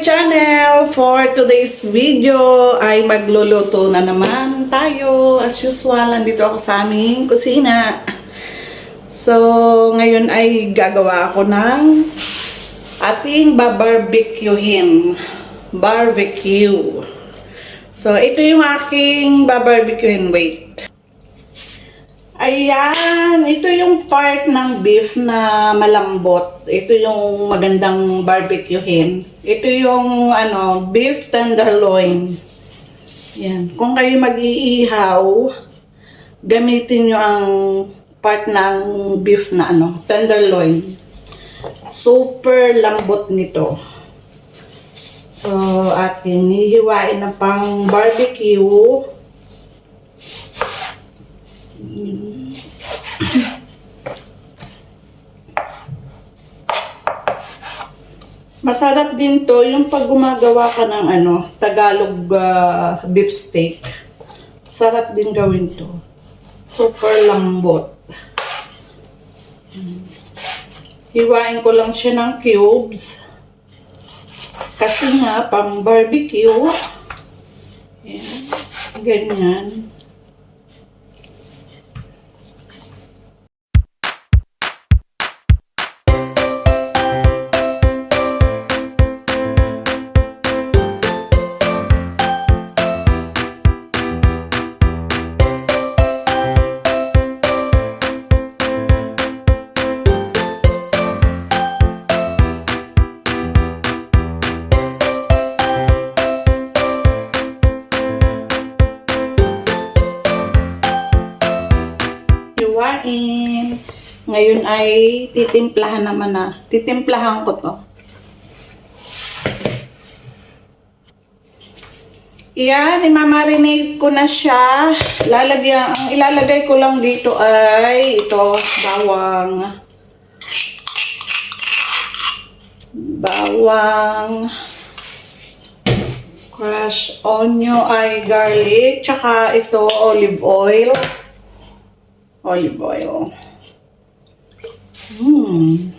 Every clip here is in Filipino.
channel! For today's video ay magluluto na naman tayo. As usual, nandito ako sa aming kusina. So, ngayon ay gagawa ako ng ating babarbecuehin. Barbecue. So, ito yung aking babarbecuehin. Wait. Ayan, ito yung part ng beef na malambot. Ito yung magandang barbecuehin. Ito yung ano, beef tenderloin. Yan. Kung kayo mag-iihaw, gamitin nyo ang part ng beef na ano, tenderloin. Super lambot nito. So, ating hihiwain na pang barbecue. Masarap din to yung pag gumagawa ka ng ano, Tagalog ah, beef steak. Sarap din gawin to. Super lambot. Hiwain ko lang siya ng cubes. Kasi nga, pang barbecue. Yan. Ganyan. Hiwain. Ngayon ay titimplahan naman na. Titimplahan ko to. Yan, imamarinate ko na siya. Lalagyan, ang ilalagay ko lang dito ay ito, bawang. Bawang. Crush onion ay garlic. Tsaka ito, olive oil olive oil. Hmm.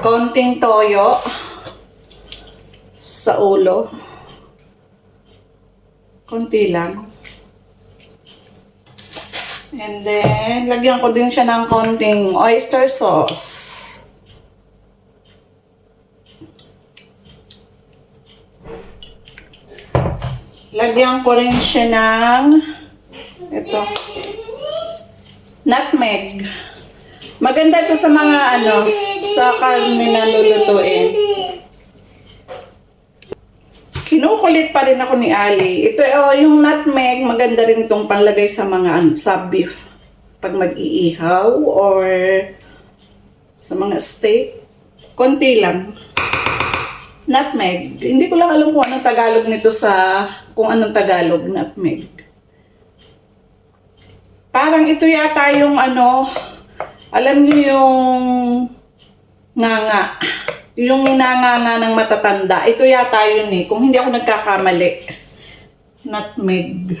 Konting toyo sa ulo. Konti lang. And then, lagyan ko din siya ng konting oyster sauce. Lagyan ko rin siya ng ito, nutmeg. Maganda to sa mga ano, sa karne na lulutuin. Kinukulit pa rin ako ni Ali. Ito, oh, yung nutmeg, maganda rin itong panglagay sa mga ano, sa beef. Pag mag-iihaw or sa mga steak. Konti lang. Nutmeg. Hindi ko lang alam kung anong Tagalog nito sa, kung anong Tagalog, nutmeg. Parang ito yata yung ano, alam niyo yung nganga. Yung ninanganga ng matatanda. Ito yata yun eh. Kung hindi ako nagkakamali. Nutmeg.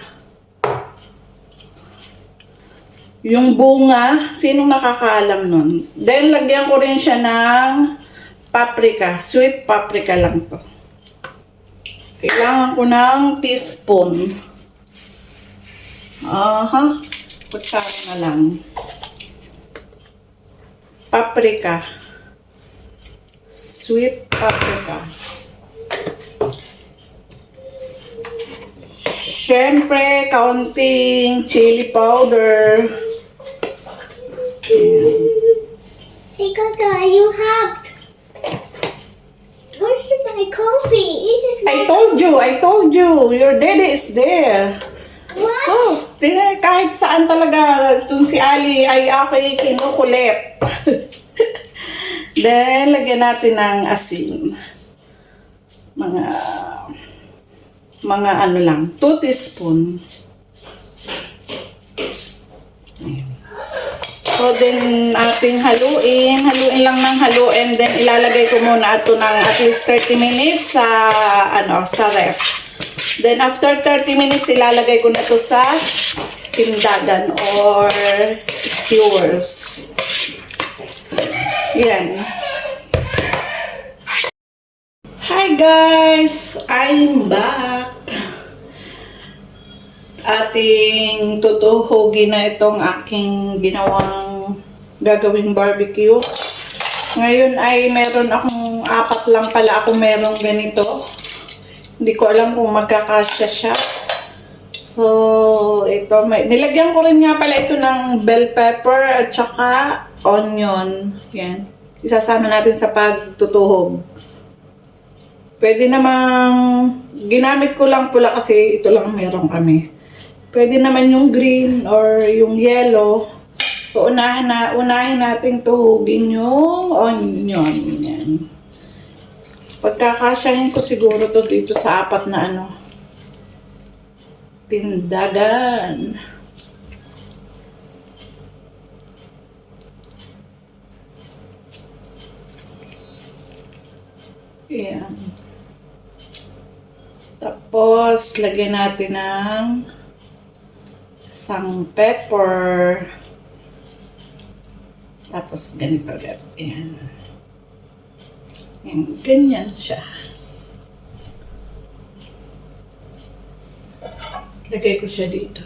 Yung bunga, sinong nakakaalam nun? Then, lagyan ko rin siya ng paprika. Sweet paprika lang to. Kailangan ko ng teaspoon. Aha. Kutsara na lang. Paprika. Sweet paprika. Siyempre, kaunting chili powder. Hey Gaga, you have. Coffee? This is I told you, I told you, your daddy is there. What? So, tina, kahit saan talaga, dun si Ali ay ako'y kinukulit. Then, lagyan natin ng asin. Mga, mga ano lang, 2 teaspoon. So, then, ating haluin. Haluin lang ng haluin. Then, ilalagay ko muna ito ng at least 30 minutes sa, ano, sa ref. Then, after 30 minutes, ilalagay ko na ito sa tindagan or skewers. Yan. Hi guys! I'm back! Ating tutuhugin na itong aking ginawang gagawing barbecue. Ngayon ay meron akong apat lang pala ako merong ganito. Hindi ko alam kung magkakasya siya. So, ito, may, nilagyan ko rin nga pala ito ng bell pepper at saka onion. Yan. Isasama natin sa pagtutuhog. Pwede namang, ginamit ko lang pula kasi ito lang meron kami. Pwede naman yung green or yung yellow. So, unahin, na, unahin natin tuhugin yung onion. Yan. Pagkakasyahin ko siguro to dito sa apat na ano, tindagan. Ayan. Tapos, lagyan natin ng sang pepper. Tapos, ganito ulit. Ayan. Ayan, ganyan siya. Lagay ko siya dito.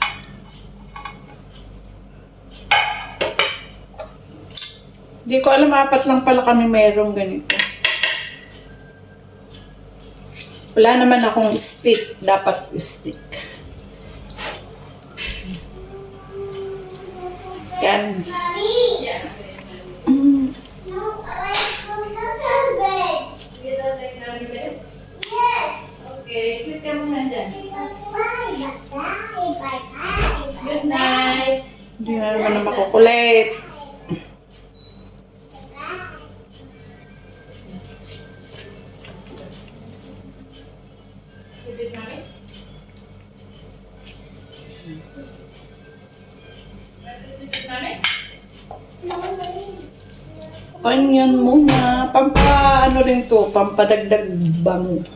Hindi ko alam, apat lang pala kami merong ganito. Wala naman akong stick. Dapat stick. Yan. Mommy. Good night. Hindi na naman na makukulit. Onion muna. Pampa, ano rin to, pampadagdag bango.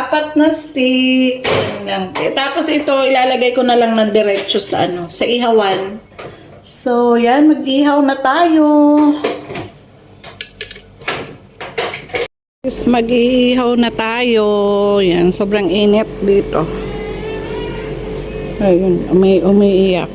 Apat na stick. Yan. Eh, Tapos ito, ilalagay ko na lang ng diretso sa ano, sa ihawan. So, yan, mag-ihaw na tayo. Is mag-ihaw na tayo. Yan, sobrang init dito. Ayun, umi umiiyak.